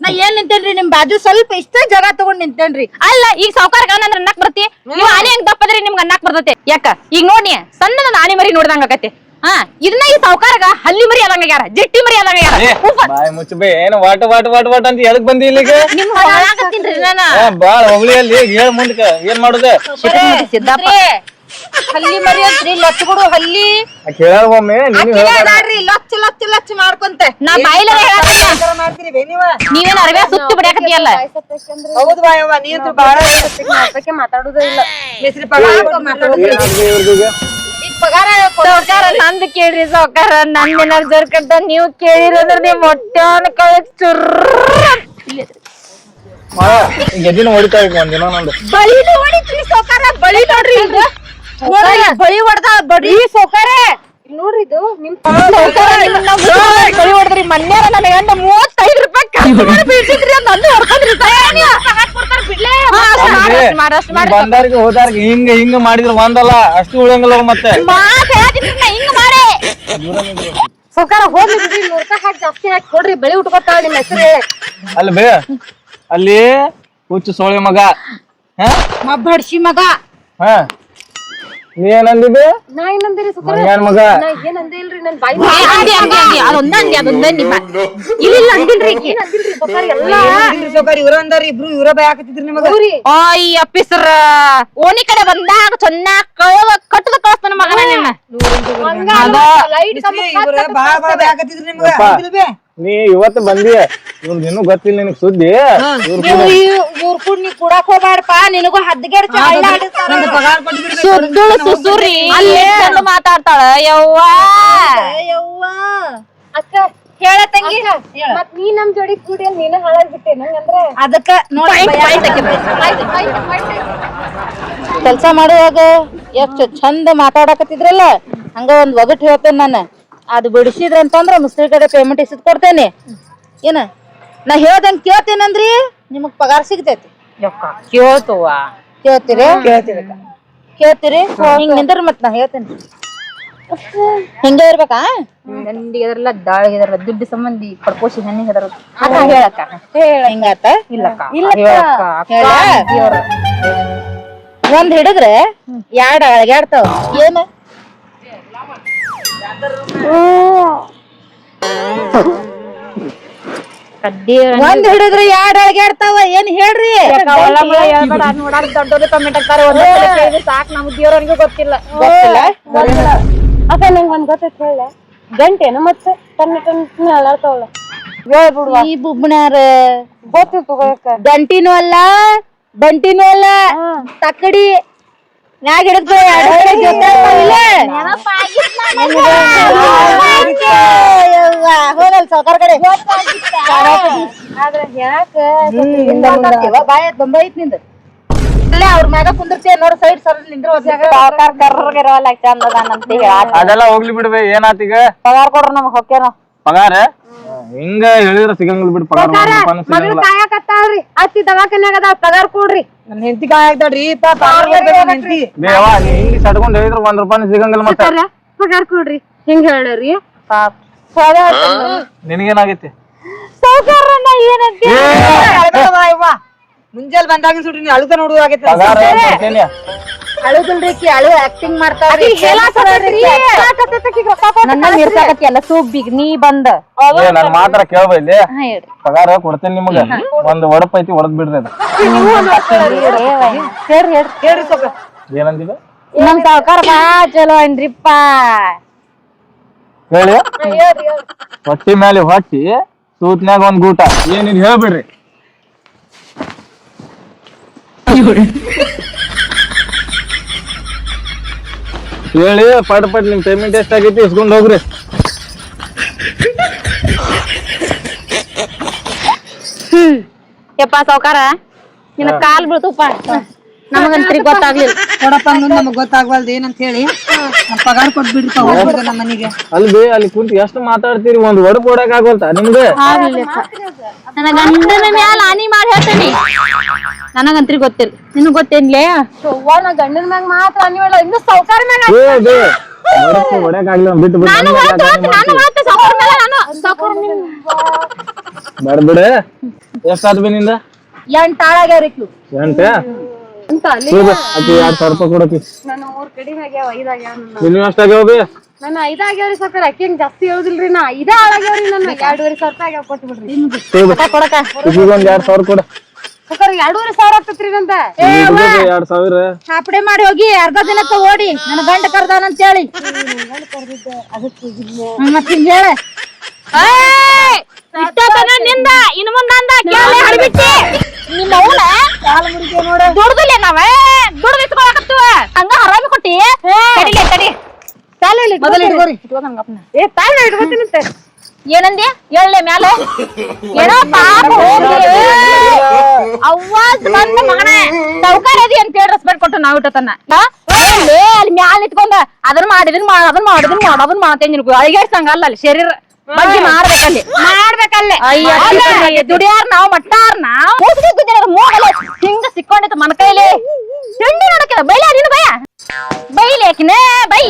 ನಾ ಏನ್ ನಿಂತೇನ್ರಿ ನಿಮ್ ಬಾಜು ಸ್ವಲ್ಪ ಇಷ್ಟ ಜಾಗ ತಗೊಂಡ್ ನಿಂತೇನ್ರಿ? ಅಲ್ಲ ಈಗ ಸಾವ್ಕಾರ ಅಂದ್ರ ಅನ್ನಕ್ ಬರ್ತಿ. ನೀವು ಆನೆ ಹೆಂಗ್ ದಪ್ಪದ್ರಿ ನಿಮ್ಗೆ ಅನ್ನಕ್ ಬರ್ತೈತೆ. ಯಾಕ? ಈಗ ನೋಡಿ ಸಣ್ಣ ಆನೆ ಮರಿ ನೋಡ್ದಂಗ ಆಕತಿ ಹಾ ಇದನ್ನ ಈ ಸಾವ್ಕಾರಗ ಹಲ್ಲಿ ಮರಿ ಆದಂಗ ಆಗ್ಯಾರ ಜಟ್ಟಿ ಮರಿ ಆದಂಗ ಯಾರ. ಬಾಯ್ ಮುಚ್ಚಬೇ ಏನು ವಾಟ ವಾಟ ವಾಟ ವಾಟ ಅಂತ ಎದಕ್ ಬಂದಿ ಇಲ್ಲಿಗೆ? ನಿಮ್ ಹೊಳಾಕತ್ತೀನ್ರಿ ನಾನು ಬಾಳ ಹೊಗಳಿ ಅಲ್ಲಿ ಹೇಳ್ ಮುಂದಕ್ಕ ಏನ್ ಮಾಡುದ? ಸಿದ್ದಪ್ಪ. ಹಲ್ಲಿ ಮರಿ ಲಚ್ ಲಚ್ಗುಡು ಹಲ್ಲಿ. ಒಮ್ಮೆ ನೀನು ನೋಡ್ರಿ ಲಚ್ ಲಚ್ ಲಚ್ ಮಾಡ್ಕೊಂತೆ. ನಾ ಬಾಯಿಲ ಮಾಡ್ತೀರಿ ಬೇ ನೀವ? ನೀವೇನ್ ಅರವೆ ಸುತ್ತಿ ಬಿಡಾಕತಿಯಲ್ಲ ಹೌದು ಬಾಯವ್ವ ನೀ ಅಂತೂ ಬಾಳ ಮಾತಾಡುದೇ ಇಲ್ಲ. ಹೆಸರು ಪಗಾರ ಮಾತಾಡೋದು ಪಗಾರ ಸಾವ್ಕಾರ ನಂದ್ ಕೇಳ್ರಿ ಸಾವ್ಕಾರ. ಜರ್ಕಂತ ನೀವ್ ಕೇಳಿರಂದ್ರ ನೀವು ಹೊಡಿತಾ ಒಂದಿನ ನಂದು. ಬಳಿ ಹೊಡಿತ್ರಿ ಬಳಿ ನೋಡ್ರಿ ಈಗ ನೋಡ್ರಿ ಬಳಿ ಹೊಡ್ದ ಬಡಿ. ಸೋಕಾರೆ ನೋಡ್ರಿ ಇದು ನಿಮ್ ಬಳಿ ಹೊಡೆದ್ರಿ. ಮನ್ಯಾರ ನನ್ನ ಗಂಡ ಮೂವತ್ತೈದು ರೂಪಾಯಿ ನಂದು ಮಾಡಿ ಬಂದಾರಿಗೆ ಹೋದಾರ್ಗೆ ಹಿಂಗ ಹಿಂಗ ಮಾಡಿದ್ರ ಒಂದಲ್ಲ ಅಷ್ಟು ಉಳಿಯಂಗಿಲ್ಲ ಮತ್ತೆ. ಸೌಕಾರ ಹೋಗ್ಲಿ ಬಿಡ್ರಿ ನೂರ್ ರೂಪಾಯಿ ಹಾಕಿ ಜಾಸ್ತಿ ಹಾಕಿ ಕೊಡ್ರಿ ಬೆಳಿ ಉಟ್ಕೊತಾಳ ನಿಮ್ಮ ಹೆಸರು ಅಲ್ಲಿ ಬೇ ಅಲ್ಲಿ ಹುಚ್ಚು ಸೋಳಿ ಮಗ. ಹ? ಬಡ್ಸಿ ಮಗ. ಹ. ನೀ ಏನಂದಿದ್ದೆ ನಾ ಏನಂದಿರಿ ಸೌಕಾರ ಮಂಗ್ಯಾನ್ ಮಗ. ನಾ ಏನ್ ಅಂದೇ ಇಲ್ರಿ ನನ್ ಬಾಯಿ ಅಂದಿ ಅಂದಿ ಅಂದಿ ಅದೊಂದ ಅಂದಿ ಅದೊಂದ ನಿಮ್ಮ ಇಲ್ಲ ಇಲ್ಲ ಅಂದಿಲ್ರಿ. ಈಕಿ ಅಂದಿಲ್ರಿ ಸೌಕಾರ ಎಲ್ಲಾ ಸೌಕರ್ ಇವ್ರ ಅಂದಾರ ಇಬ್ರು ಇವ್ರ ಬೈ ಹಾಕತಿದ್ರಿ ನಿಮಗ? ಆಯ್ ಅಪ್ಪಿಸ್ರ. ಓಣಿ ಕಡೆ ಬಂದಾಗ ಚೆನ್ನಾಗ್ ಕಳವ ಕಟ್ಟದ ಕಳಿಸ್ತಾನ ಮಗನ ನಿನ್ನ. ಲೈಟ್ ಇವ್ರ ಬಾಳ ಬಾಳ ಬೈ ಹಾಕತಿದ್ರಿ ನಿಮಗ? ಹೌದಿಲ್ ಬೇ? ನೀ ಇವತ್ತು ಬಂದಿ ಇನ್ನು ಇನ್ನೂ ಗೊತ್ತಿಲ್ಲ ನಿನಗ್ ಸುದ್ದಿ. ಇವ್ರ್ ನೀವು ಇವ್ರ ಕೂಡ ನೀ ಕುಡಾಕ್ ಹೋಗ್ಬಾರಪ್ಪ ನಿನಗೂ ಹದ್ಗೆಡ್ ಚಾಳ ನಂದು ಪಗಾರ ಕೊಟ್ಬಿಡ್ರಿ ಸುದ್ದುಳು ಸುಸುರಿ ಚಂದ ಮಾತಾಡ್ತಾಳ. ಯವ್ವ. ಅಕ್ಕ ಹೇಳ ತಂಗಿ. ಮತ್ ನೀ ನಮ್ ಜೋಡಿ ಕೂಡಿ ನೀನ ಹಾಳಾಗ್ಬಿಟ್ಟೆ ನಂಗಂದ್ರ ಅದಕ್ಕ ನೋಡಿ ಕೆಲ್ಸ ಮಾಡುವಾಗ ಎಷ್ಟು ಚಂದ ಮಾತಾಡಕತ್ತಿದ್ರಲ್ಲ? ಹಂಗ ಒಂದ್ ಒಗಟ್ ಹೇಳ್ತೇನೆ ನಾನು. ಅದು ಬಿಡಿಸಿದ್ರ ಅಂತಂದ್ರ ಮುಸ್ರಿ ಕಡೆ ಪೇಮೆಂಟ್ ಇಸಿದ್ ಕೊಡ್ತೇನೆ ಏನ? ನಾ ಹೇಳ್ದಂಗ್ ಕೇಳ್ತೇನಂದ್ರಿ? ನಿಮಗ್ ಪಗಾರ ಸಿಗ್ತೈತಿ. ಕೇಳ್ತವ್ವ. ಕೇಳ್ತೀರಿ? ಕೇಳ್ತೀರಿ ಹಿಂಗ್ ನಿಂದ್ರ ಮತ್ ನಾ ಹೇಳ್ತೇನೆ. ಹಿಂಗ ಇರ್ಬೇಕಾ? ನಂದಿ ಎದರಲ್ಲ ದಾಳಿ ಎದರಲ್ಲ ದುಡ್ಡು ಸಂಬಂಧಿ ಪಡ್ಕೋಸಿ ಹೆಣ್ಣಿಗೆ ಅಕ್ಕ ಹೇಳಕ್ಕ. ಹಿಂಗಾತ? ಇಲ್ಲಕ್ಕ ಹೇಳ. ಒಂದ್ ಹಿಡಿದ್ರೆ ಎರಡ್ ಅಳಗ್ಯಾಡ್ತಾವ. ಏನ? ಒಂದ್ ಹಿಡಿದ್ರೆ ಎರಡ್ ಅಳಗ್ಯಾಡ್ತಾವ ಏನ್ ಹೇಳ್ರಿ? ನೋಡಾರ ದೊಡ್ಡೋದು ಕಮೆಂಟ್ ಹಾಕ್ತಾರೆ ಒಂದೇ ಸಾಕ್ ನಮ್ ದೇವ್ರನಿಗೂ ಗೊತ್ತಿಲ್ಲ. ಅಕ್ಕ ನಂಗ್ ಒಂದ್ ಗೊತ್ತೈತ್ ಹೇಳ. ಗಂಟೆನ ಮತ್ತೆ? ತನ್ನ ತನ್ನ ಅಳಾಡ್ತಾವಳ. ಈ ಬುಬ್ಣ್ಯಾರ ಗೊತ್ತಿತ್ತು ಗಂಟಿನೂ ಅಲ್ಲ ಬಂಟಿನೂ ಅಲ್ಲ ತಕ್ಕಡಿ. ಮ್ಯಾಗ ಹಿಡಿದು ಸಾವ್ಕಾರ್ ಕಡೆ. ಆದ್ರ ಯಾಕ ಬಾಯ ಬೊಂಬೈ ಐತ್ನಿಂದ. ಅಲ್ಲೇ ಅವ್ರ ಮ್ಯಾಗ ಕುಂದಿರ್ತೀಯ ನೋಡ್ ಸೈಡ್ ಸರ್ ನಿಂದ್ರ ಸಾವ್ಕಾರ್ ಕರ್ರಗಿರವಲ್ಲ ಚಂದ ಅದಾನಂತ ಹೇಳ. ಅದೆಲ್ಲ ಹೋಗ್ಲಿ ಬಿಡ್ಬೇ ಏನಾತೀಗ ಪಗಾರ ಕೊಡ್ರ ನಮಗ್ ಹೊಕ್ಕೇನ ಪಗಾರ? ಹಿಂಗ ಹೇಳಿದ್ರ ಸಿಗಂಗಿಲ್ಲ ಬಿಡ್ ಪಗಾರ ಮಗಳು ಸಿಗಂಗಿಲ್ಲ ಕಾಯಕತ್ತಾಳ್ರಿ ಅತ್ತಿ ದವಾಖಾನ್ಯಾಗ ಅದಾವ ಪಗಾರ ಕೊಡ್ರಿ ನನ್ ಹೆಂಡತಿ ಕಾಯ ಆಗ್ತಾಡ್ರಿ ಪಾಪ ಹೆಂಡತಿ ನೀ ಹಿಂಗ್ ಸಡ್ಕೊಂಡ್ ಹೇಳಿದ್ರ ಒಂದ್ ರೂಪಾಯಿನೂ ಸಿಗಂಗಿಲ್ಲ ಮತ್ತೆ ಪಗಾರ ಕೊಡ್ರಿ ಹೆಂಗ್ ಹೇಳ್ರಿ ನಿನಗೇನಾಗೈತಿ ಮುಂಜಾನೆ ಬಂದಾಗ ಸುಡ್ರಿ ಅಳುದ ಅಳುತ ನೋಡುವ ಆಗೈತೆ ಪಗಾರ ಕೊಡ್ತೇನೆ ಅಳುದಿಲ್ರಿ ಅಳು ಆಕ್ಟಿಂಗ್ ಮಾಡ್ತಾವ್ರಿ ನನ್ನ ನಿರ್ಸಾಕತಿ ಎಲ್ಲ ಸೂಬಿಗ್ ನೀ ಬಂದ. ಏ ನನ್ ಮಾತ್ರ ಕೇಳ್ಬೈಲಿ ಹಾ ಹೇಳ್ರಿ. ಪಗಾರ ಕೊಡ್ತೇನೆ ನಿಮಗ. ಒಂದ್ ಒಡಪ್ ಐತಿ ಹೊಡದ್ ಬಿಡ್ರಿ ಅದು. ಹೇಳ್ರಿ ಹೇಳ್ರಿ. ಹೇಳ್ರಿ ಸ್ವಲ್ಪ. ಏನಂದಿದೆ? ನಮ್ ಸಾವ್ಕಾರ ಬಾ ಚಲೋ ಅನ್ರಿಪ್ಪ. ಹೇಳಿ. ಹೊಟ್ಟಿ ಮೇಲೆ ಹೊಟ್ಟಿ ಸೂತ್ನ್ಯಾಗ ಒಂದ್ ಗೂಟ. ಏನಿದ್ ಹೇಳ್ಬಿಡ್ರಿ? ಹೇಳಿ ಪಟ್ ಪಟ್ ನಿಮ್ ಪೇಮೆಂಟ್ ಎಷ್ಟಾಗೈತಿ ಇಸ್ಕೊಂಡ್ ಹೋಗ್ರಿ. ಯಪ್ಪ ಸಾವ್ಕಾರ ನಿನ್ನ ಕಾಲ್ ಬಿಡ್ತಪ್ಪ ನಮಗಂತ್ರಿ ಗೊತ್ತಾಗ್ಲಿಲ್ಲ. ನೋಡಪ್ಪ ಅನ್ನೋದು ನಮಗ್ ಗೊತ್ತಾಗ್ವಲ್ದು ಏನಂತ ಹೇಳಿ. ನಮ್ ಪಗಾರ ಕೊಟ್ಬಿಡ್ರಿಪ್ಪ ನಮ್ಮ ಮನೆಗೆ. ಅಲ್ಲಿ ಬೇ ಅಲ್ಲಿ ಕುಂತ ಎಷ್ಟು ಮಾತಾಡ್ತೀರಿ ಒಂದ್ ಒಡಪ್ ಕೊಡಕ್ ಆಗೋಲ್ತಾ ನಿಮ್ಗೆ? ನನ್ನ ಗಂಡನ ಮ್ಯಾಲ ಹಾನಿ ಮಾಡಿ ಹೇಳ್ತೇನಿ. ನನಗಂತ್ರಿ ಗೊತ್ತಿಲ್ಲ ನಿನಗ್ ಗೊತ್ತೇನ್ಲೇ? ಅವ್ವ ನಾ ಗಂಡನ ಮ್ಯಾಗ ಮಾತ್ರ ಅನ್ವಳ ಇನ್ನು ಸೌಕಾರ ಮ್ಯಾಗ ಏ ಬೇ ಹೊಡ್ಯಾಕಾಗ್ಲಿ ಬಿಟ್ಟು ಬಿಟ್ಟು ನಾನು ಹೊರತು ನಾನು ಹೊರತು ಸಾವ್ಕಾರ ಮೇಲೆ ನಾನು ಸಾವ್ಕಾರ ಬಿಡ ಬಿಡು ಎಷ್ಟಾದ್ ಬಿ ನಿಂದ? ಎಂಟ್? ಆಳಾಗ್ಯಾವ್ರಿ ಇಕ್ಲು ಎಂಟೆ ಅಂತ ಅಲ್ಲಿ ಆಕಿ ಎರಡ್ ಸಾವಿರ ರೂಪಾಯಿ ನಾನು ಮೂರ್ ಕಡಿಮೆ ಆಗ್ಯಾವ ಆಗ್ಯಾವ ನನ್ನ. ನೀನು ಸಾಕಾರ ಅಕ್ಕಿ ಹಂಗ್ ಜಾಸ್ತಿ ಹೇಳುದಿಲ್ರಿ ನಾ. ಐದ ಹಾಳಾಗ್ಯಾವ್ರಿ ನನ್ನ. ಎರಡೂವರೆ ಸಾವಿರ ರೂಪಾಯಿ ಆಗ್ಯಾವ ಕೊಟ್ಟು ಬಿಡ್ರಿ ಒಂದ್ ಎರಡ್ ಸಾವಿರ ಕೊಡ. ಸಾಕಾರ ಎರಡೂವರೆ ಸಾವಿರ ಆಗ್ತತ್ರಿ ನಂದ. ಎರಡ್ ಸಾವಿರ. ಹಾಪಡೆ ಮಾಡಿ ಹೋಗಿ ಅರ್ಧ ದಿನ ಓಡಿ ನನ್ನ ಗಂಡ ಕರ್ದಾನ ಅಂತ ಹೇಳಿ. ಮತ್ತ ಹಿಂಗ ಹೇಳ. ನಿಂದ ಇನ್ ಮುಂದ ಅಂದ ಕೇಳಿ ಹರಿಬಿಟ್ಟಿ ನಿಮ್ಮ ಅವನ? ದುಡ್ದಿಲ್ಲ ನಾವ? ದುಡ್ದು ಹಂಗ ಹರಾಮಿ ಕೊಟ್ಟಿ? ತಡಿ ತಡಿ. ಮೊದಲು ಇಟ್ಕೋರಿ ಏ ತಾಳ ಇಟ್ಕೊತೀನಂತೆ ಏನಂದಿ? ಹೇಳಲೆ ಮ್ಯಾಲೆ? ಏನೋ ಪಾಪ ಹೋಗಿ ಅವ್ವಾಜ್ ಬಂದ ಮಗನ. ಸೌಕಾರ ಅದಿ ಅಂತ ಹೇಳಿ ರೆಸ್ಪೆಕ್ಟ್ ಕೊಟ್ಟು ನಾವು ಇಟ್ಟತನ ಹೇಳಿ ಅಲ್ಲಿ ಮ್ಯಾಲ ನಿತ್ಕೊಂಡ ಅದನ್ನ ಮಾಡಿದನ್ ಮಾಡ ಅದನ್ನ ಮಾಡಿ ಇದನ್ನ ಮಾಡ ಅದನ್ನ ಮಾಡತ್ತೆ ನಿನ್ಗೂ ಅಳಿಗಾಡ್ಸಂಗ ಅಲ್ಲ ಅಲ್ಲಿ ಶರೀರ ಬಗ್ಗೆ ಮಾಡ್ಬೇಕಲ್ಲಿ. ಮಾಡ್ಬೇಕಲ್ಲೇ. ಅಯ್ಯ ದುಡಿಯಾರ್ ನಾವು ಮಟ್ಟಾರ್ ನಾವು. ಮೋಗಲೆ ಹಿಂಗ ಸಿಕ್ಕೊಂಡಿತ್ತು ಮನ ಕೈಲಿ ತಿಂಡಿ ನೋಡಕ್ಕೆ ಬೈಲ ನೀನು ಬಯ ಬೈಲಿ ಯಾಕಿನ ಬೈ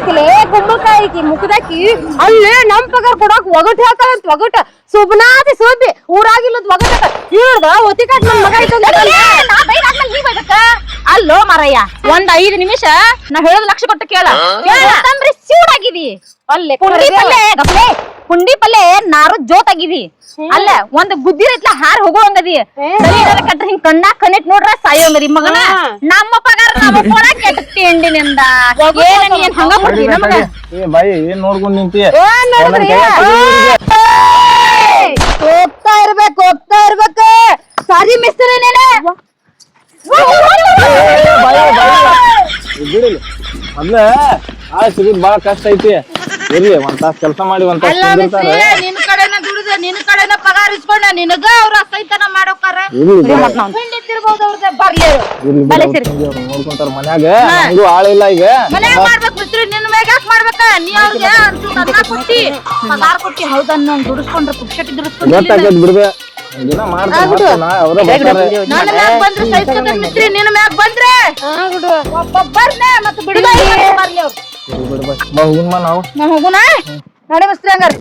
ಬೈತಿಲೆ ಕುಂಬಳಕಾಯಿ ಮುಖದಾಕಿ ಅಲ್ಲೇ ನಮ್ ಪಗಾರ ಕೊಡಾಕ ಒಗಟ್ ಹಾಕಂತ ಒಗಟ. ಸುಬ್ನಾತಿ ಸುಬ್ಬಿ ಊರಾಗಿಲ್ಲದ ಒಗಟ ಇವ್ರದ ಒತ್ತಿಕಾಟ್ ನಮ್ ಮಗ ಬೈಬೇಕ ಅಲ್ಲೋ ಮರಯ್ಯ ಒಂದ್ ಐದ್ ನಿಮಿಷ ನಾ ಹೇಳೋದ್ ಲಕ್ಷ ಕೊಟ್ಟು ಕೇಳ. ತಂಬ್ರಿ ಸೂಡಾಗಿದಿ ಅಲ್ಲೇ ಪುಂಡಿ ಪಲ್ಲೆ ನಾರು ಜೋತಾಗಿದಿ ಅಲ್ಲ ಒಂದ್ ಗುದ್ದಿ ರೈತ್ಲ ಹಾರ್ ಹೋಗುವಂಗದಿ. ಕಟ್ಟ ಹಿಂಗ್ ಕಣ್ಣ ಕನೆಕ್ಟ್ ನೋಡ್ರ ಸಾಯೋಂಗದಿ ಮಗನ. ನಮ್ಮ ಪಗಾರ ನಮ್ಮ ಕೆಟ್ಟ ತಿಂಡಿನಿಂದ. ಏನ ಹಂಗ. ಕೊಡ್ತಿ ನಮಗ? ಏ ಬಾಯಿ ಏನ್ ನೋಡ್ಕೊಂಡ್ ನಿಂತಿ? ಹೋಗ್ತಾ ಇರ್ಬೇಕು ಹೋಗ್ತಾ ಇರ್ಬೇಕು. ಸಾರಿ ಮಿಸ್ತ್ರಿ ನೀನೆ. ಮೊದ್ಲ ಆ ಸಿಗುದ್ ಬಾಳ ಕಷ್ಟ ಐತಿ. ಇರ್ಲಿ ಒಂದ್ ತಾಸ್ ಕೆಲಸ ಮಾಡಿ ಒಂದ್ ತಾಸ್ ಕುಂದಿರ್ತಾರ. ನಿನ್ ಕಡೆನ ದುಡಿದ ನಿನ್ ಕಡೆನ ಪಗಾರ ಇಸ್ಕೊಂಡ ನಿನಗ ಅವ್ರ ಅಸೈತನ ಮಾಡೋಕಾರ ಮನ್ಯಾಗ ಬಿಡು. ಹಿಂಡಿತಿರ್ಬೋದು ಇಲ್ಲ ಬರ್ಲಿ ಅವ್ರು. ಇರ್ಲಿ ಬಲೆ ಬಿಡು, ಸಿರಿ. ಅವ್ರು ನೋಡ್ಕೊಂತಾರ ಮನ್ಯಾಗ. ನಮ್ಗೂ ಆಳಿಲ್ಲ ಈಗ. ಮನ್ಯಾಗ ಮಾಡ್ಬೇಕು ಮಿಸ್ತ್ರಿ ನಿನ್ ಮ್ಯಾಗ ಯಾಕೆ ಮಾಡ್ಬೇಕ? ನೀ ಅವ್ರಿಗೆ ಅನ್ನ ಕೊಟ್ಟಿ ಪಗಾರ ಕೊಟ್ಟಿ ಹೌದನ್ನ ದುಡಿಸ್ಕೊಂಡ್ರೆ ಪುಕ್ಷಟಿ ದುಡಿಸ್ಕೊಂಡ್ರೆ ಗೊತ್ತಾಗದ್ ಬಿಡ್ಬೆ ಒಂದ್ ದಿನ ಮಾಡ್ತಾರ ಮಾಡ್ತಾನ ಅವ್ರ ಬರ್ತಾರೆ. ನನ್ನ ಮ್ಯಾಗ ಬಂದ್ರೆ ಸಹಿಸ್ಕೊತಾರ ಮಿಸ್ತ್ರಿ ನಿನ್ ಮ್ಯಾಗ ಬಂದ್ರೆ. ಒಬ್ಬ ಬರ್ನೆ ಮತ್ತೆ ಬರ್ಲಿ ಅವ್ರು. ಇರ್ಲಿ ಬಿಡು ಬಾಯ್. ಬಾ ಹೋಗುನ್ ಬಾ ನಾವು ನಾ ಹೋಗುಣ ನಡಿ ಮಿಸ್ತ್ರಿ ಹಂಗಾರ